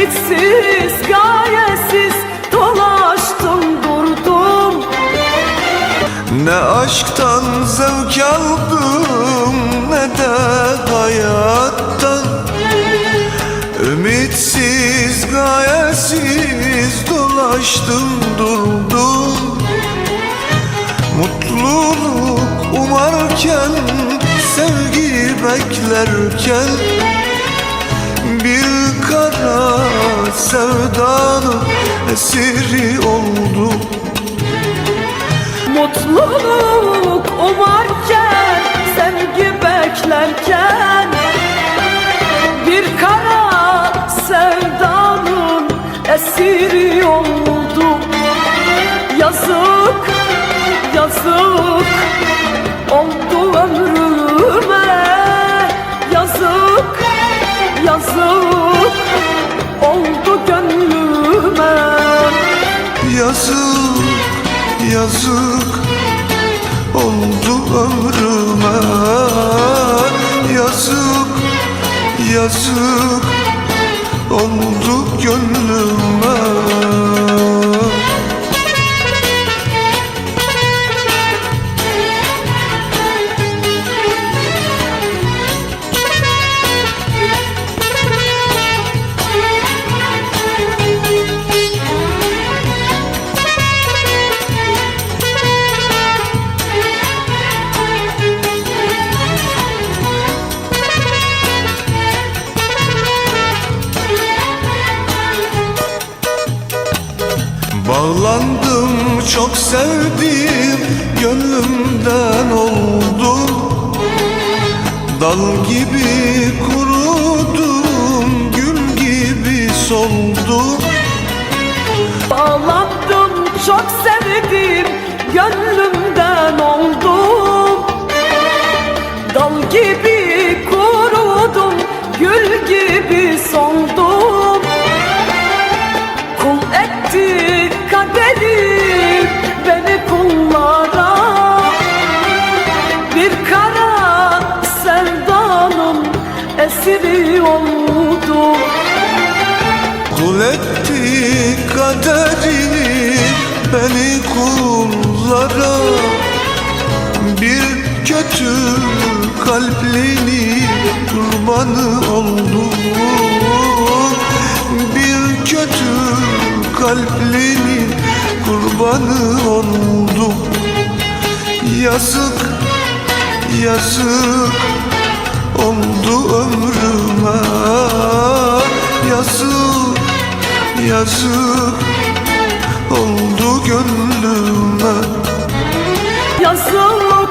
Ümitsiz, gayesiz dolaştım durdum. Ne aşktan zevk aldım ne de hayattan. Ümitsiz, gayesiz dolaştım durdum. Mutluluk umarken, sevgi beklerken kara sevdanın esiri oldum Mutluluk umarken, sevgi beklerken Bir kara sevdanın esiri oldum Yazık, yazık oldu Yazık, yazık oldu ömrüme. Yazık, yazık oldu gönlüme Bağlandım çok sevdim gönlümden oldum. Dal gibi kurudum gül gibi soldum. Bağlandım çok sevdim Gönlümden oldum. Dal gibi kurudum Gül gibi soldum kaderim Beni kullara Bir kara sevdanın esiri oldum Kul etti kaderini beni kullara. Bir kötü kalplini kurbanı oldum kurbanı oldum Yazık, yazık oldu ömrüme. Yazık, yazık oldu gönlüme. Yazık,